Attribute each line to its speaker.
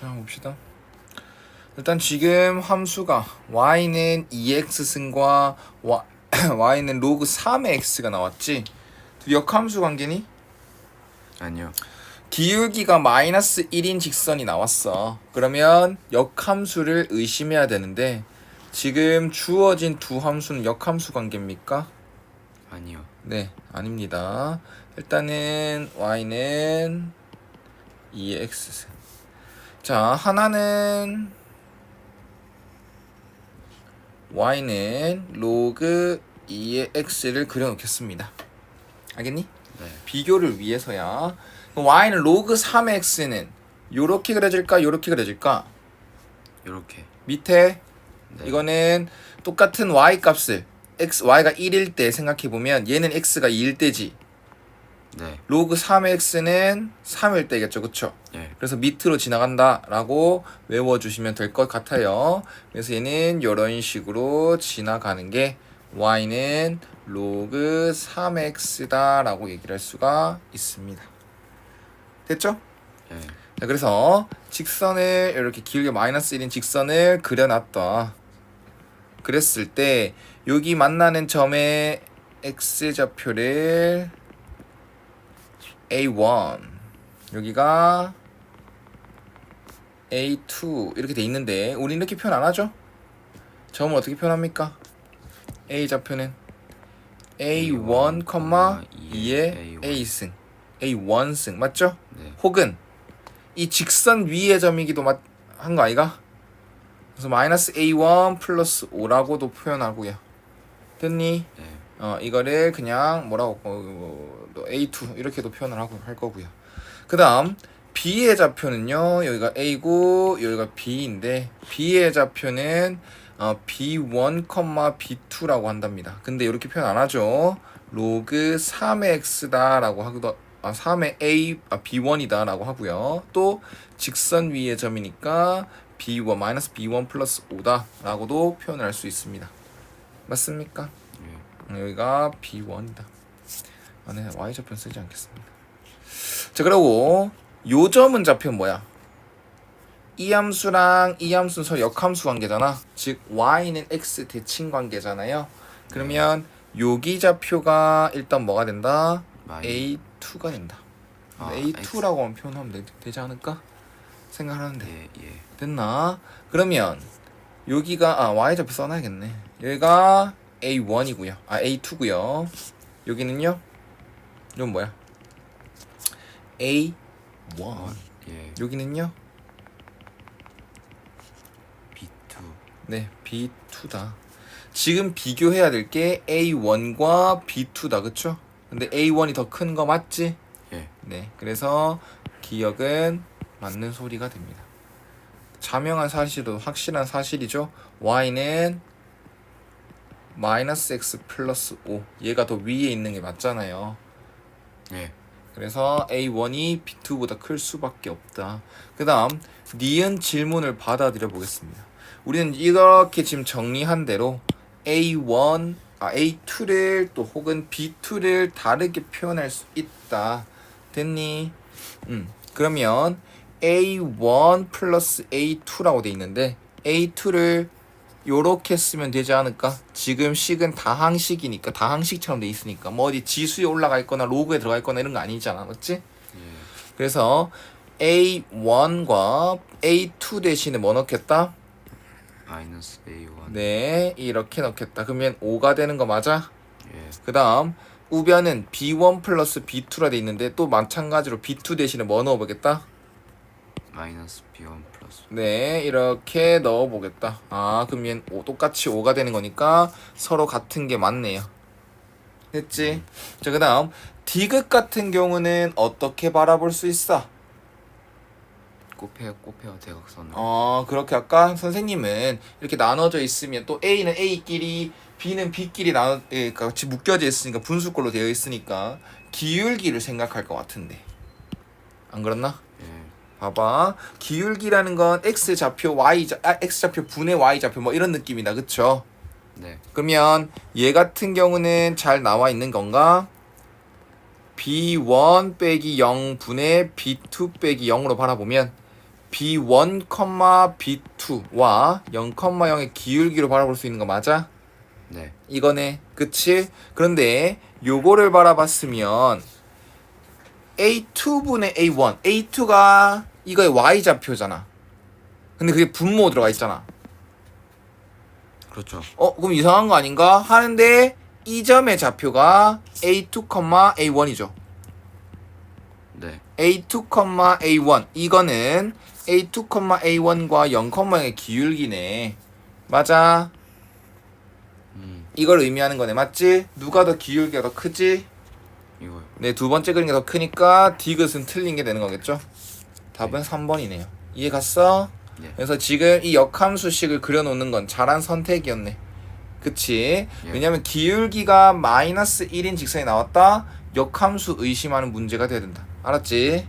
Speaker 1: 자 봅시다. 일단 지금 함수가 y는 2x 승과 y, y는 로그 3의 x가 나왔지. 두 역함수 관계니?
Speaker 2: 아니요.
Speaker 1: 기울기가 마이너스 1인 직선이 나왔어. 그러면 역함수를 의심해야 되는데 지금 주어진 두 함수는 역함수 관계입니까?
Speaker 2: 아니요.
Speaker 1: 네, 아닙니다. 일단은 y는 2x. 자, 하나는 y는 로그 2의 x를 그려놓겠습니다. 알겠니?
Speaker 2: 네.
Speaker 1: 비교를 위해서야. y는 로그 3의 x는 요렇게 그려질까? 요렇게 그려질까?
Speaker 2: 요렇게.
Speaker 1: 밑에
Speaker 2: 네.
Speaker 1: 이거는 똑같은 y 값을 x y가 1일 때 생각해 보면 얘는 x가 2일 때지.
Speaker 2: 네.
Speaker 1: 로그 3의 x는 3일 때겠죠. 그쵸?
Speaker 2: 예.
Speaker 1: 그래서 밑으로 지나간다라고 외워주시면 될 것 같아요. 그래서 얘는 이런 식으로 지나가는 게 y는 로그 3x다라고 얘기를 할 수가 있습니다. 됐죠?
Speaker 2: 예.
Speaker 1: 자, 그래서 직선을 이렇게 길게 마이너스 1인 직선을 그려놨다. 그랬을 때 여기 만나는 점의 x 좌표를 a1 여기가 a2 이렇게 돼 있는데 우리 이렇게 표현 안 하죠? 점을 어떻게 표현합니까? a 좌표는 a1, 2의 a승 a1승 맞죠?
Speaker 2: 네.
Speaker 1: 혹은 이 직선 위의 점이기도 한 거 아이가? 그래서 마이너스 a1 플러스 5라고도 표현하고요. 됐니?
Speaker 2: 네.
Speaker 1: 어 이거를 그냥 뭐라고 어, 어, a2 이렇게도 표현을 하고 할 거고요. 그 다음 b의 좌표는요 여기가 a고 여기가 b인데 b의 좌표는 어, b1, b2라고 한답니다. 근데 이렇게 표현 안 하죠. 로그 3의 x다라고 하기도 아 3의 a 아 b1이다라고 하고요. 또 직선 위의 점이니까 b1 마이너스 b1 플러스 5다라고도 표현할 수 있습니다. 맞습니까?
Speaker 2: 예.
Speaker 1: 음, 여기가 B1이다. 아, 네, Y 좌표 쓰지 않겠습니다. 자, 그리고 요 점은 좌표 뭐야? 이 함수랑 이 함수는 서로 역함수 관계잖아. 즉 Y는 X 대칭 관계잖아요. 그러면 여기 좌표가 일단 뭐가 된다?
Speaker 2: 마이.
Speaker 1: A2가 된다.
Speaker 2: 아,
Speaker 1: A2라고 표현하면 되, 되지 않을까? 생각하는데
Speaker 2: 예. 예.
Speaker 1: 됐나? 그러면 여기가 아 y 좌표 써놔야겠네. 여기가 a1이고요. 아 a2고요. 여기는요. 이건 뭐야? a1.
Speaker 2: 예.
Speaker 1: 여기는요.
Speaker 2: B2.
Speaker 1: 네, b2다. 지금 비교해야 될 게 a1과 b2다. 그쵸? 근데 a1이 더 큰 거 맞지?
Speaker 2: 예.
Speaker 1: 네. 그래서 기억은 맞는 소리가 됩니다. 자명한 사실도 확실한 사실이죠. y는 마이너스 x 플러스 5 얘가 더 위에 있는 게 맞잖아요.
Speaker 2: 예.
Speaker 1: 그래서 a1이 b2보다 클 수밖에 없다. 그 다음 니은 질문을 받아들여 보겠습니다. 우리는 이렇게 지금 정리한 대로 a1, 아, a2를 또 혹은 b2를 다르게 표현할 수 있다. 됐니? 음, 그러면 a1 플러스 a2라고 돼 있는데 a2를 요렇게 쓰면 되지 않을까? 지금 식은 다항식이니까 다항식처럼 돼 있으니까 뭐 어디 지수에 올라가 있거나 로그에 들어가 있거나 이런 거 아니잖아, 맞지?
Speaker 2: 예.
Speaker 1: 그래서 a1과 a2 대신에 뭐 넣겠다?
Speaker 2: 마이너스 A1.
Speaker 1: 네, 이렇게 넣겠다. 그러면 5가 되는 거 맞아?
Speaker 2: 예.
Speaker 1: 그 다음 우변은 b1 플러스 b2라 돼 있는데 또 마찬가지로 b2 대신에 뭐 넣어보겠다?
Speaker 2: 마이너스 B1 플러스.
Speaker 1: 네, 이렇게 넣어보겠다. 아, 그러면 오, 똑같이 5가 되는 거니까 서로 같은 게 맞네요. 됐지? 자, 그 다음 디귿 같은 경우는 어떻게 바라볼 수 있어?
Speaker 2: 곱해요. 곱해요. 대각선을.
Speaker 1: 어, 그렇게 아까 선생님은 이렇게 나눠져 있으면 또 A는 A끼리 B는 B끼리 나눠 예, 같이 묶여져 있으니까 분수꼴로 되어 있으니까 기울기를 생각할 것 같은데 안 그렇나?
Speaker 2: 예.
Speaker 1: 봐봐 기울기라는 건 x 좌표 y 좌 아, x 좌표 분의 y 좌표 뭐 이런 느낌이다 그쵸?
Speaker 2: 네.
Speaker 1: 그러면 얘 같은 경우는 잘 나와 있는 건가? b1 빼기 0 분의 b2 빼기 0으로 바라보면 B1, B2와 0, 0의 기울기로 바라볼 수 있는 거 맞아?
Speaker 2: 네.
Speaker 1: 이거네. 그치? 그런데 요거를 바라봤으면 A2분의 A1. A2가 이거의 Y좌표잖아. 근데 그게 분모 들어가 있잖아.
Speaker 2: 그렇죠.
Speaker 1: 어, 그럼 이상한 거 아닌가? 하는데 이 점의 좌표가 A2, A1이죠.
Speaker 2: 네.
Speaker 1: A2, A1 이거는 A2, A1과 0, 0의 기울기네. 맞아.
Speaker 2: 음.
Speaker 1: 이걸 의미하는 거네. 맞지? 누가 더 기울기가 더 크지?
Speaker 2: 이거요.
Speaker 1: 네, 두 번째 그린 게더 크니까 디귿은 틀린 게 되는 거겠죠? 답은 3번이네요. 이해 갔어?
Speaker 2: 네.
Speaker 1: 그래서 지금 이 역함수식을 그려놓는 건 잘한 선택이었네. 그치?
Speaker 2: 예.
Speaker 1: 왜냐면 기울기가 마이너스 1인 직선이 나왔다? 역함수 의심하는 문제가 돼야 된다. 알았지?